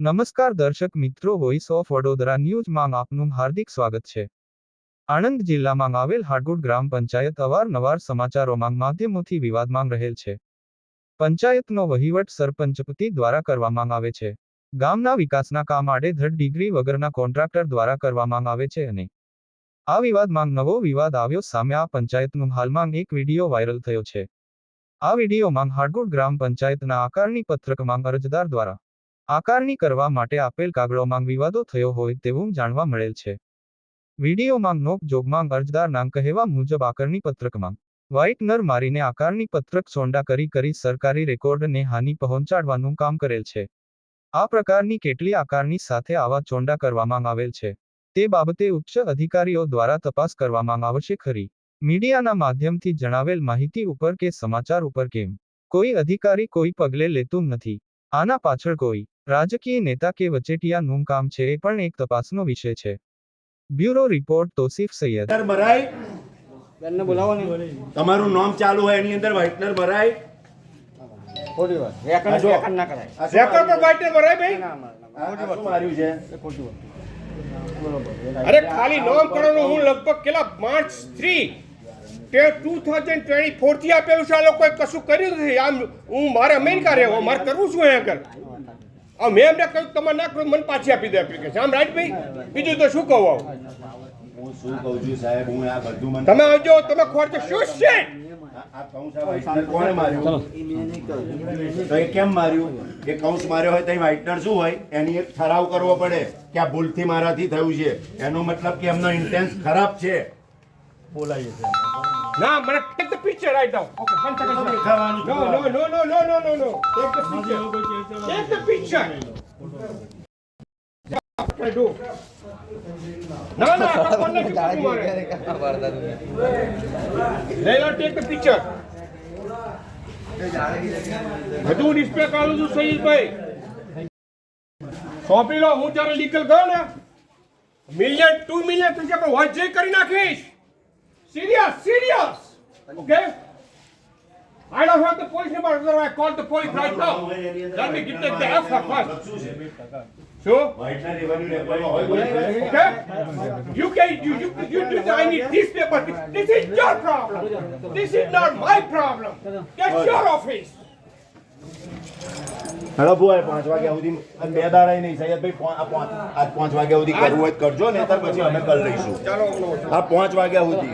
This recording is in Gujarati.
નમસ્કાર દર્શક મિત્રો વોઇસ ઓફ વડોદરા ન્યૂઝમાં આપનું હાર્દિક સ્વાગત છે. આણંદ જિલ્લામાં આવેલ હાડગુડ ગ્રામ પંચાયત અવારનવાર સમાચારોમાં માધ્યમોથી વિવાદમાં રહેલ છે. પંચાયતનો વહીવટ સરપંચપતિ દ્વારા કરવામાં આવે છે. ગામના વિકાસના કામ આડેધડ ડિગ્રી વગરના કોન્ટ્રાક્ટર દ્વારા કરવામાં આવે છે અને આ વિવાદમાં નવો વિવાદ આવ્યો સામે આ પંચાયતનું હાલમાં એક વીડિયો વાયરલ થયો છે. આ વિડીયોમાં હાડગુડ ગ્રામ પંચાયતના આકારણી પત્રકમાં અરજદાર દ્વારા આકારણી કરવા માટે આપેલ કાગળોમાં વિવાદો થયો હોય તેવું જાણવા મળેલ છે. વિડીયોમાં નોક જોગમાં અરજદારના કહેવા મુજબ આકારણી પત્રકમાં વ્હાઇટનર મારીને આકારણી પત્રક સોંડા કરી કરી સરકારી રેકોર્ડને હાનિ પહોંચાડવાનું કામ કરેલ છે. આ પ્રકારની કેટલી આકારણી સાથે આવા ચોંડા કરવામાં આવેલ છે, તે બાબતે ઉચ્ચ અધિકારીઓ દ્વારા તપાસ કરવામાં આવશે ખરી. મીડિયાના માધ્યમથી જણાવેલ માહિતી ઉપર કે સમાચાર ઉપર કેમ? કોઈ અધિકારી કોઈ પગલે લેતું નથી. આના પાછળ કોઈ રાજકીય નેતા કે વચેટિયાનું કામ છે એ પણ એક તપાસનો વિષય છે. Bureau report Tosif Saiyed. તમારું નામ ચાલુ હોય એની અંદર વ્હાઇટનર ભરાય. અરે ખાલી નોમ કરવાનું હું લગભગ કેટલા માર્ચ થ્રી તે ટુ થાઉઝન્ડ ટ્વેન્ટી ફોરથી આપેલું છે. આ લોકોએ કશું કર્યું નથી. આમ હું મારે અમેરિકા રહેવો મારે કરવું છું અહીંયા આગળ? આ મેં એમને કહ્યું તમે ના કરો મને પાછી આપી દે એપ્લિકેશન આમ રાઈટ ભાઈ બીજું તો શું કહું આવું? હું શું કહું છું સાહેબ હું આ બધું મને તમે આવજો તમે ખોટ શું છે? આ- આ આ કોણે માર્યું? તો એ કેમ માર્યું? એ કૌંસ માર્યો હોય તો એ શું હોય? એની એક ઠરાવ કરવો પડે કે આ ભૂલથી મારાથી થયું છે. એનો મતલબ કે એમનો ઇન્ટેન્સ ખરાબ છે. ના મને ટેક ધ પિક્ચર આઈ દઉં okay one second no no no no no no no no take the picture take the picture ના ના આ કોણ નથી મારે. લઈ લો ટેક ધ પિક્ચર બધું ડિસ્પ્લે કરું છું સહીલભાઈ. સોંપી લો હું જ્યારે લીગલ ગયો ને મિલિયન ટુ મિલિયન થઈ જાય વોચ કરી નાખીશ. Okay? I don't have the police number, so I call the police right now. Let me get the effort first. So, whitener revenue રેકોર્ડમાં હોય બોલે છે? okay? You can, you, you, you, you, I need this paper. This is your problem. This is not my problem. That's your office. Hello ભુવાય પાંચ વાગ્યા સુધી અને બે દાડા નહીં સૈયદભાઈ પો- આ પાંચ આજ પાંચ વાગ્યા સુધી કરવું હોય તો કરજો ને ત્યાર પછી અમે કરી લઈશું ચાલો આ પાંચ વાગ્યા સુધી